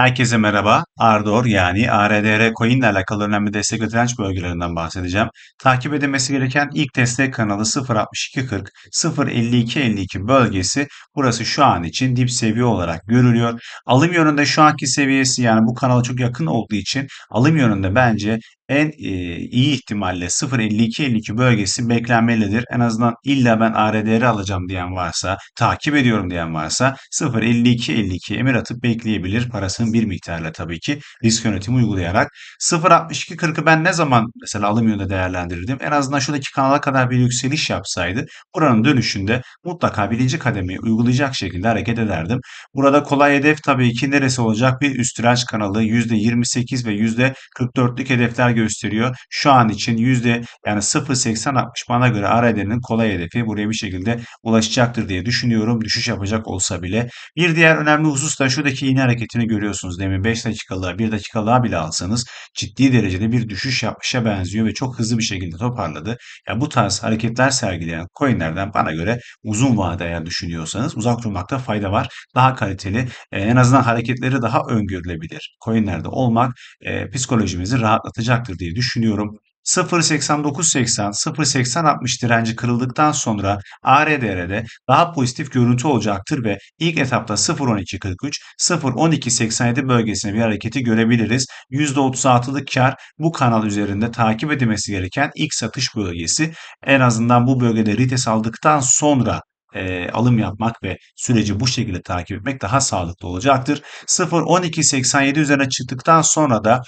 Herkese merhaba. Ardor yani ARDR coin ile alakalı önemli destek ve direnç bölgelerinden bahsedeceğim. Takip edilmesi gereken ilk destek kanalı 0.6240, 0.5252 bölgesi. Burası şu an için dip seviye olarak görülüyor. Alım yönünde şu anki seviyesi yani bu kanala çok yakın olduğu için alım yönünde bence en e, iyi ihtimalle 0.52-52 bölgesi beklenmelidir. En azından illa ben ARDR alacağım diyen varsa, takip ediyorum diyen varsa 0.52-52 emir atıp bekleyebilir. Parasının bir miktarla tabii ki risk yönetimi uygulayarak. 0.62-40'ı ben ne zaman mesela alım yönünde değerlendirirdim? En azından şuradaki kanala kadar bir yükseliş yapsaydı buranın dönüşünde mutlaka birinci kademeyi uygulayacak şekilde hareket ederdim. Burada kolay hedef tabii ki neresi olacak? Bir üst direnç kanalı %28 ve %44'lük hedefler gösteriyor. Şu an için yüzde yani 0.80-60 bana göre ARD'nin kolay hedefi buraya bir şekilde ulaşacaktır diye düşünüyorum. Düşüş yapacak olsa bile. Bir diğer önemli husus da şuradaki iğne hareketini görüyorsunuz. Demin 5 dakikalığa 1 dakikalığa bile alsanız ciddi derecede bir düşüş yapmışa benziyor ve çok hızlı bir şekilde toparladı. Ya bu tarz hareketler sergileyen coinlerden bana göre uzun vade eğer düşünüyorsanız uzak durmakta fayda var. Daha kaliteli e, en azından hareketleri daha öngörülebilir coinlerde olmak e, psikolojimizi rahatlatacaktır diye düşünüyorum. 0.8980, 0.8060 direnci kırıldıktan sonra ARDR'de daha pozitif görüntü olacaktır ve ilk etapta 0.1243, 0.1287 bölgesine bir hareketi görebiliriz. %36'lık kar bu kanal üzerinde takip edilmesi gereken ilk satış bölgesi. En azından bu bölgede retest aldıktan sonra e, alım yapmak ve süreci bu şekilde takip etmek daha sağlıklı olacaktır. 0.1287 üzerine çıktıktan sonra da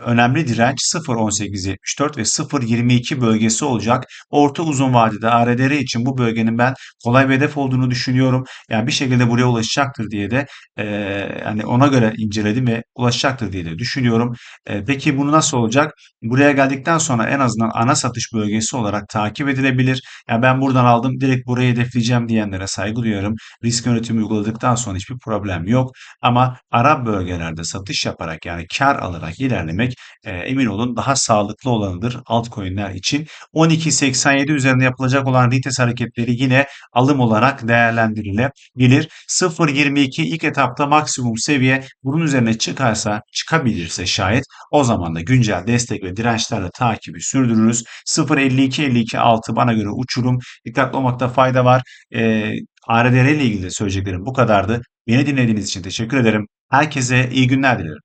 önemli direnç 0.1874 ve 0.22 bölgesi olacak. Orta uzun vadede ARDR için bu bölgenin ben kolay bir hedef olduğunu düşünüyorum. Yani bir şekilde buraya ulaşacaktır diye de e, yani ona göre inceledim ve ulaşacaktır diye de düşünüyorum. E, peki bunu nasıl olacak? Buraya geldikten sonra en azından ana satış bölgesi olarak takip edilebilir. Yani ben buradan aldım direkt burayı hedefleyeceğim diyenlere saygı duyuyorum. Risk yönetimi uyguladıktan sonra hiçbir problem yok. Ama ara bölgelerde satış yaparak yani kar alarak ilerlemek e, emin olun daha sağlıklı olanıdır altcoin'ler için. 12.87 üzerinde yapılacak olan retest hareketleri yine alım olarak değerlendirilebilir. 0.22 ilk etapta maksimum seviye bunun üzerine çıkarsa çıkabilirse şayet o zaman da güncel destek ve dirençlerle takibi sürdürürüz. 0.52-52 altı bana göre uçurum. Dikkatli olmakta fayda var. E, ARDR ile ilgili söyleyeceklerim bu kadardı. Beni dinlediğiniz için teşekkür ederim. Herkese iyi günler dilerim.